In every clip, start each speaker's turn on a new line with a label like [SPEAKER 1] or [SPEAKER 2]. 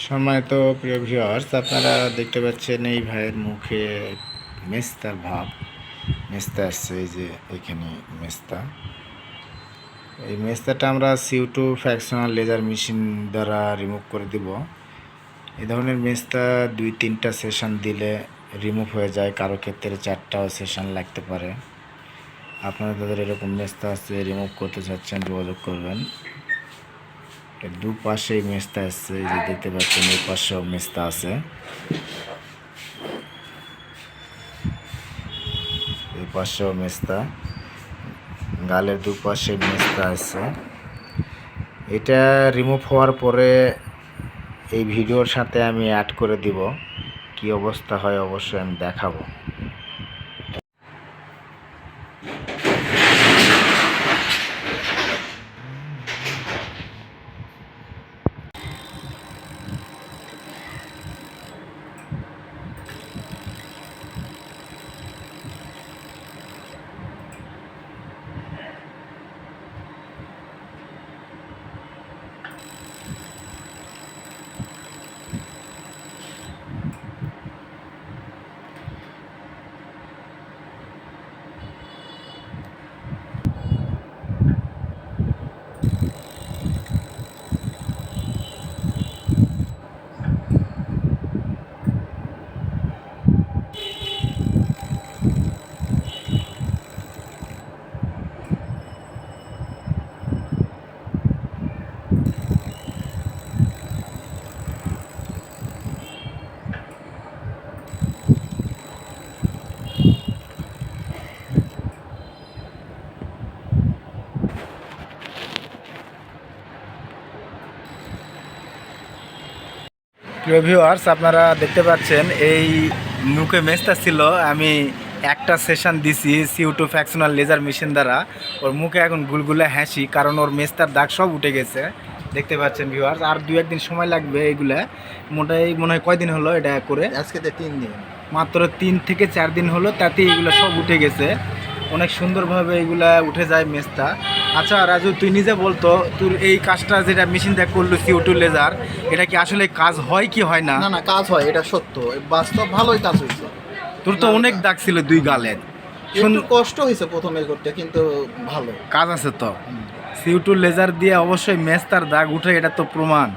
[SPEAKER 1] সম্মানিত প্রিয় ভিউয়ার্স আপনারা দেখতে পাচ্ছেন এই ভাইয়ের মুখে মেস্তার ভাব। মেস্তা আসছে, এই যে এখানে মেস্তা। এই মেস্তাটা আমরা CO two fractional laser machine দ্বারা রিমুভ করে দিব। এই ধরনের মেস্তা দুই তিনটা সেশন দিলে রিমুভ হয়ে যায়। কারও ক্ষেত্রে চারটাও সেশন লাগতে পারে। আপনারা তাদের এরকম মেস্তা আছে রিমুভ করতে চাচ্ছেন, যোগাযোগ করবেন। এর দুপাশেই মেস্তা আছে যে দেখতে পাচ্ছেন, এই পাশেও মেস্তা আছে। এই পাশেও মেস্তা গালের দুপাশে মেস্তা আছে। এটা রিমুভ হওয়ার পরে এই ভিডিওর সাথে আমি অ্যাড করে দিব, কি অবস্থা হয় অবশ্যই আমি দেখাবো। প্রিয় ভিউয়ার্স আপনারা দেখতে পাচ্ছেন এই মুখে মেজটা ছিল আমি একটা সেশন দিছি CO two fractional laser machine দ্বারা। ওর মুখে এখন গুলগুলা হাসি কারণ ওর মেস্তার দাগ সব উঠে গেছে। দেখতে পাচ্ছেন ভিউয়ার্স আর দু একদিন সময় লাগবে এইগুলা মোটাই মনে হয় কয়দিন হলো এটা করে?
[SPEAKER 2] আজকে তিন দিন।
[SPEAKER 1] মাত্র তিন থেকে চার দিন হলো তাতে এগুলো সব উঠে গেছে। অনেক সুন্দরভাবে এগুলা উঠে যায় মেজটা। আচ্ছা রাজু তুই নিজে বলতো তোর এই কাজটা যেটা মেশিন দিয়ে করল সিও টু লেজার এটা কি আসলে কাজ হয় কি হয় না?
[SPEAKER 2] না না কাজ হয় এটা সত্য। বাস্তব ভালোই কাজ হয়েছে।
[SPEAKER 1] তোর তো অনেক দাগ ছিল দুই গালের।
[SPEAKER 2] একটু কষ্ট হয়েছে প্রথমে করতে কিন্তু ভালো।
[SPEAKER 1] কাজ আছে তো। সিউ টু লেজার দিয়ে অবশ্যই মেস্তার দাগ উঠে এটা তো প্রমাণ।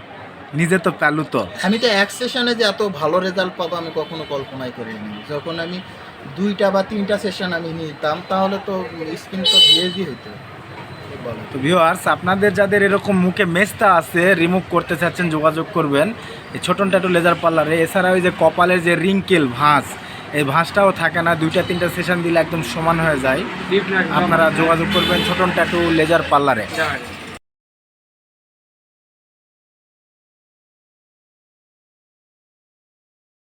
[SPEAKER 1] নিজে তো পেলু তো।
[SPEAKER 2] আমি তো এক সেশনে যে এত ভালো রেজাল্ট পাবো আমি কখনো কল্পনাই করিনি। যখন আমি দুইটা বা তিনটা সেশন আমি নিতাম তাহলে তো স্কিন তো ভিএজি হইতো।
[SPEAKER 1] তো ভিউয়ার্স আপনাদের যাদের এরকম মুখে মেস্তা আছে রিমুভ করতে চাচ্ছেন যোগাযোগ করবেন এই ছোটন ট্যাটু লেজার পার্লারে এছাড়া ওই যে কপালের যে রিঙ্কেল ভাঁজ এই ভাঁজটাও থাকে না দুইটা তিনটা সেশন দিলে একদম সমান হয়ে যায়। আপনারা যোগাযোগ করবেন ছোটন ট্যাটু লেজার পার্লারে